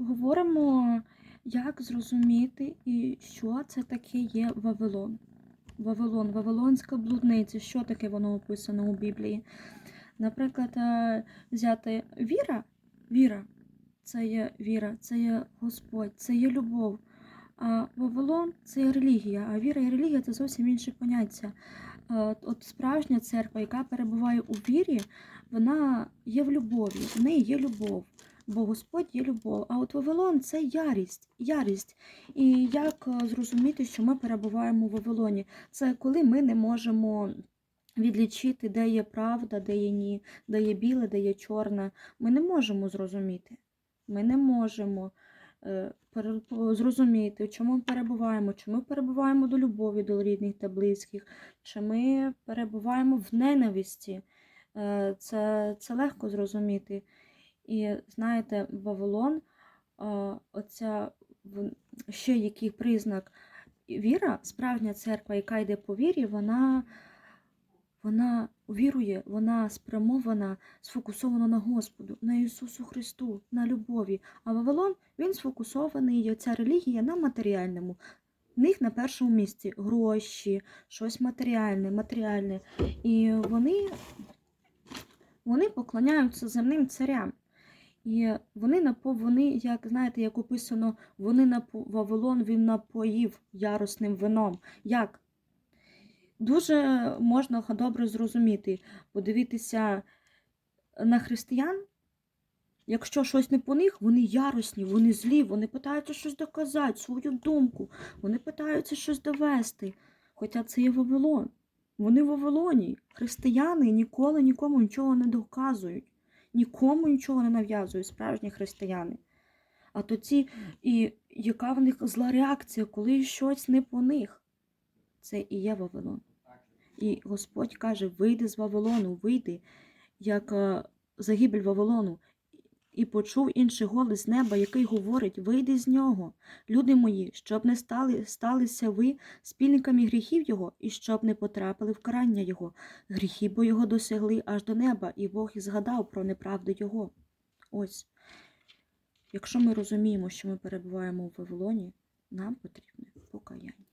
Говоримо, як зрозуміти і що це таке є Вавилон. Вавилон, Вавилонська блудниця. Що таке воно описано у Біблії? Наприклад, е, взяти віра. Віра це є віра, це є Господь, це є любов. А Вавилон це є релігія, а віра і релігія це зовсім інше поняття. Е, От справжня церква, яка перебуває у вірі, вона є в любові, в неї є любов, бо Господь є любов. А от Вавилон це ярість, ярість. І як е, зрозуміти, що ми перебуваємо у Вавилоні? Це коли ми не можемо відлічити, де є правда, де є ні, де є біле, де є чорне. Ми не можемо зрозуміти. Ми не можемо е, зрозуміти, в чому ми перебуваємо, чи ми перебуваємо до любові до рідних та близьких, чи ми перебуваємо в ненависті. Е, Це, це легко зрозуміти. І знаєте, Вавилон, оця ще який признак віра, справжня церква, яка йде по вірі, вона, вона вірує, вона спрямована, сфокусована на Господу, на Ісусу Христу, на любові. А Вавилон він сфокусований, ця релігія на матеріальному. В них на першому місці гроші, щось матеріальне, матеріальне. І вони, вони поклоняються земним царям. І вони напо, вони, як знаєте, як описано, вони напо, Вавилон він напоїв ярусним вином. Як? Дуже можна добре зрозуміти, подивитися на християн. Якщо щось не по них, вони яросні, вони злі, вони питаються щось доказати, свою думку, вони питаються щось довести. Хоча це є Вавилон. Вони в Вавилоні. Християни ніколи нікому нічого не доказують, нікому нічого не нав'язують, справжні християни. А то ці, і яка в них зла реакція, коли щось не по них? Це і є Вавилон. І Господь каже: вийди з Вавилону, вийди, як е, загибель Вавилону. І почув інший голос неба, який говорить: Вийди з нього, люди мої, щоб не стали, сталися ви спільниками гріхів його, і щоб не потрапили в карання його. Гріхи бо його досягли аж до неба, і Бог і згадав про неправди його. Ось. Якщо ми розуміємо, що ми перебуваємо у Вавилоні, нам потрібне покаяння.